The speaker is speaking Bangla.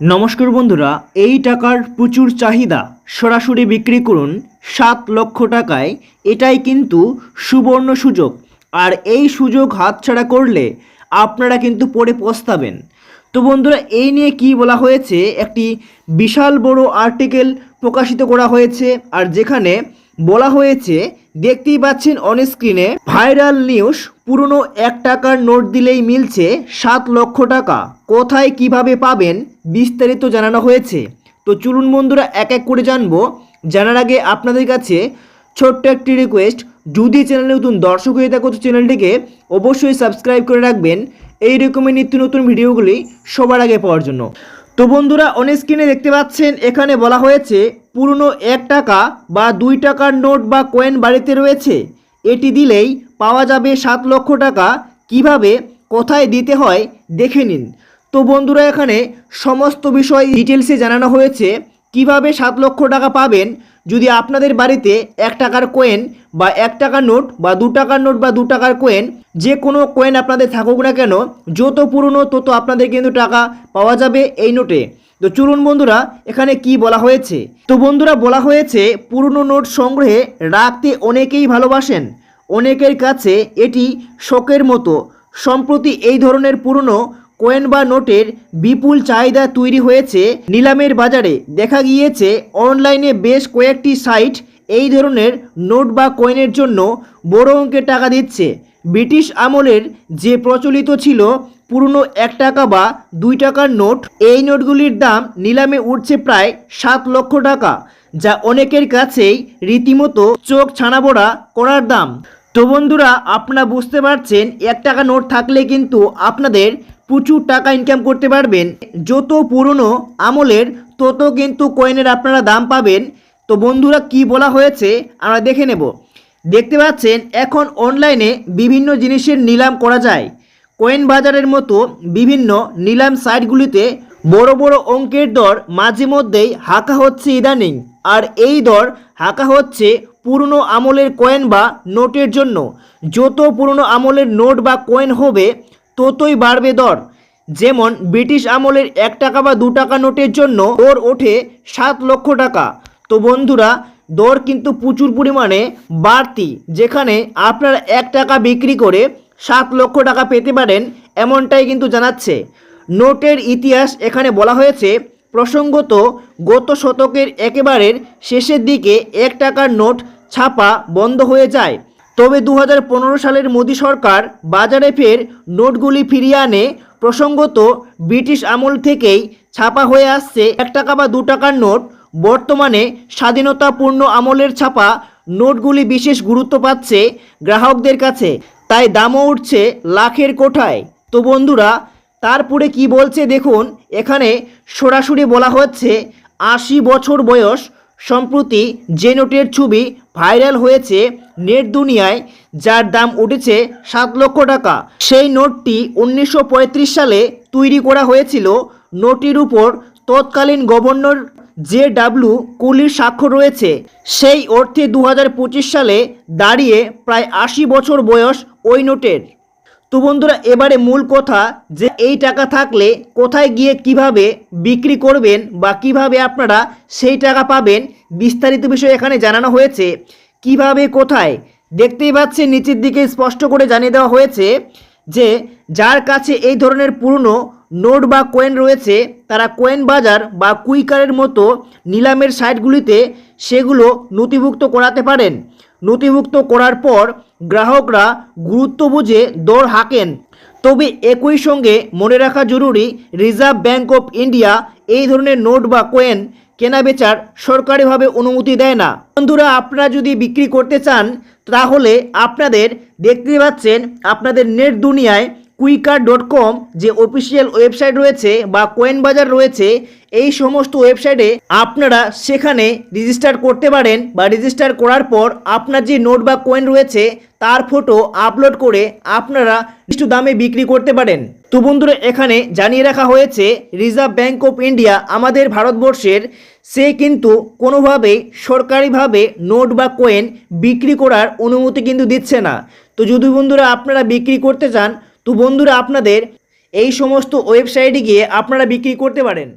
নমস্কার বন্ধুরা, এই টাকার প্রচুর চাহিদা সরাসরি বিক্রি করুন সাত লক্ষ টাকায়। এটাই কিন্তু সুবর্ণ সুযোগ। আর এই সুযোগ হাতছাড়া করলে আপনারা কিন্তু পরে পস্তাবেন। তো বন্ধুরা, এই নিয়ে কি বলা হয়েছে, একটি বিশাল বড় আর্টিকেল প্রকাশিত করা হয়েছে আর যেখানে বলা হয়েছে, দেখতেই পাচ্ছেন অন স্ক্রিনে ভাইরাল নিউজ পুরনো এক টাকার নোট দিলেই মিলছে সাত লক্ষ টাকা। কোথায় কীভাবে পাবেন বিস্তারিত জানানো হয়েছে। তো চলুন বন্ধুরা, এক এক করে জানব। জানার আগে আপনাদের কাছে ছোট্ট একটি রিকোয়েস্ট যদি চ্যানেলে নতুন দর্শক হয়ে থাকো, তো চ্যানেলটিকে অবশ্যই সাবস্ক্রাইব করে রাখবেন। এই রকমের নিত্য নতুন ভিডিওগুলি সবার আগে পাওয়ার জন্য। তো বন্ধুরা অন স্ক্রিনে দেখতে পাচ্ছেন, এখানে বলা হয়েছে, পুরনো এক টাকা বা দুই টাকার নোট বা কয়েন বাড়িতে রয়েছে। এটি দিলেই পাওয়া যাবে সাত লক্ষ টাকা। কীভাবে? কোথায় দিতে হয়? দেখে নিন। তো বন্ধুরা, এখানে সমস্ত বিষয় ডিটেলসে জানানো হয়েছে। কীভাবে সাত লক্ষ টাকা পাবেন? যদি আপনাদের বাড়িতে এক টাকার কয়েন বা এক টাকার নোট বা দু টাকার নোট বা দু টাকার কয়েন যে কোনো কয়েন আপনাদের থাকুক না কেন, যত পুরনো তত আপনাদের কিন্তু টাকা পাওয়া যাবে এই নোটে তো চলুন বন্ধুরা, এখানে কি বলা হয়েছে? তো বন্ধুরা, বলা হয়েছে, পুরনো নোট সংগ্রহে রাখতে অনেকেই ভালোবাসেন। অনেকের কাছে এটি শোকের মতো। সম্প্রতি এই ধরনের পুরনো কয়েন বা নোটের বিপুল চাহিদা তৈরি হয়েছে। নিলামের বাজারে দেখা গিয়েছে অনলাইনে বেশ কয়েকটি সাইট এই ধরনের নোট বা কয়েনের জন্য বড় অঙ্কের টাকা দিচ্ছে। ব্রিটিশ আমলের যে প্রচলিত ছিল পুরনো এক টাকা বা দুই টাকার নোট, এই নোটগুলির দাম নিলামে উঠছে প্রায় সাত লক্ষ টাকা, যা অনেকের কাছেই রীতিমতো চোখ ছানাবড়া করার দাম। তো বন্ধুরা, আপনারা বুঝতে পারছেন, এক টাকা নোট থাকলে কিন্তু আপনাদের প্রচুর টাকা ইনকাম করতে পারবেন। যত পুরনো আমলের, তত কিন্তু কয়েনের আপনারা দাম পাবেন। তো বন্ধুরা, কি বলা হয়েছে, আমরা দেখে নেব। দেখতে পাচ্ছেন, এখন অনলাইনে বিভিন্ন জিনিসের নিলাম করা যায়। কয়েন বাজারের মতো বিভিন্ন নিলাম সাইটগুলিতে বড় বড় অঙ্কের দর মাঝে মধ্যেই হাঁকা হচ্ছে ইদানিং। আর এই দর হাঁকা হচ্ছে পুরনো আমলের কয়েন বা নোটের জন্য। যত পুরনো আমলের নোট বা কয়েন হবে, ততই বাড়বে দর। যেমন, ব্রিটিশ আমলের এক টাকা বা দু টাকা নোটের জন্য দর ওঠে সাত লক্ষ টাকা। তো বন্ধুরা, দর কিন্তু প্রচুর পরিমাণে বাড়তি, যেখানে আপনারা এক টাকা বিক্রি করে সাত লক্ষ টাকা পেতে পারেন, এমনটাই কিন্তু জানাচ্ছে। নোটের ইতিহাস এখানে বলা হয়েছে, প্রসঙ্গত গত শতকের একেবারের শেষের দিকে এক টাকার নোট ছাপা বন্ধ হয়ে যায়। তবে দু হাজার পনেরো সালের মোদী সরকার বাজারে ফের নোটগুলি ফিরিয়ে আনে। প্রসঙ্গত, ব্রিটিশ আমল থেকেই ছাপা হয়ে আসছে এক টাকা বা দু টাকার নোট। বর্তমানে স্বাধীনতাপূর্ণ আমলের ছাপা নোটগুলি বিশেষ গুরুত্ব পাচ্ছে গ্রাহকদের কাছে। তাই দামও উঠছে লাখের কোঠায়। তো বন্ধুরা, তারপরে কি বলছে দেখুন। এখানে সরাসরি বলা হচ্ছে আশি বছর বয়স সম্প্রতি যে নোটের ছবি ভাইরাল হয়েছে নেট দুনিয়ায়, যার দাম উঠেছে সাত লক্ষ টাকা, সেই নোটটি উনিশশো পঁয়ত্রিশ সালে তৈরি করা হয়েছিল। নোটটির উপর তৎকালীন গভর্নর জে ডাব্লু কুলির স্বাক্ষর রয়েছে। সেই অর্থে দু হাজার পঁচিশ সালে দাঁড়িয়ে প্রায় আশি বছর বয়স ওই নোটের। তো বন্ধুরা, এবারে মূল কথা যে এই টাকা থাকলে কোথায় গিয়ে কীভাবে বিক্রি করবেন বা কীভাবে আপনারা সেই টাকা পাবেন বিস্তারিত বিষয় এখানে জানানো হয়েছে। কীভাবে, কোথায়? দেখতেই পাচ্ছেন, নিচের দিকে স্পষ্ট করে জানিয়ে দেওয়া হয়েছে যে যার কাছে এই ধরনের পুরনো নোট বা কয়েন রয়েছে, তারা কয়েন বাজার বা কুইকারের মতো নিলামের সাইটগুলিতে সেগুলো নথিভুক্ত করাতে পারেন। নথিভুক্ত করার পর গ্রাহকরা গুরুত্ব বুঝে দর হাঁকেন। তবে একই সঙ্গে মনে রাখা জরুরি রিজার্ভ ব্যাঙ্ক অফ ইন্ডিয়া এই ধরনের নোট বা কোয়েন কেনা বেচার সরকারিভাবে অনুমতি দেয় না। বন্ধুরা, আপনারা যদি বিক্রি করতে চান, তাহলে আপনাদের দেখতে পাচ্ছেন আপনাদের নেট দুনিয়ায় কুইকার ডট কম যে অফিসিয়াল ওয়েবসাইট রয়েছে বা কয়েন বাজার রয়েছে, এই সমস্ত ওয়েবসাইটে আপনারা সেখানে রেজিস্টার করতে পারেন বা রেজিস্টার করার পর আপনার যে নোট বা কয়েন রয়েছে, তার ফটো আপলোড করে আপনারা কিছু দামে বিক্রি করতে পারেন। তো বন্ধুরা, এখানে জানিয়ে রাখা হয়েছে, রিজার্ভ ব্যাঙ্ক অফ ইন্ডিয়া আমাদের ভারতবর্ষের, সে কিন্তু কোনোভাবেই সরকারিভাবে নোট বা কোয়েন বিক্রি করার অনুমতি কিন্তু দিচ্ছে না। তো যদি বন্ধুরা আপনারা বিক্রি করতে চান তো বন্ধুরা আপনাদের এই সমস্ত ওয়েবসাইটে গিয়ে আপনারা বিক্রি করতে পারেন।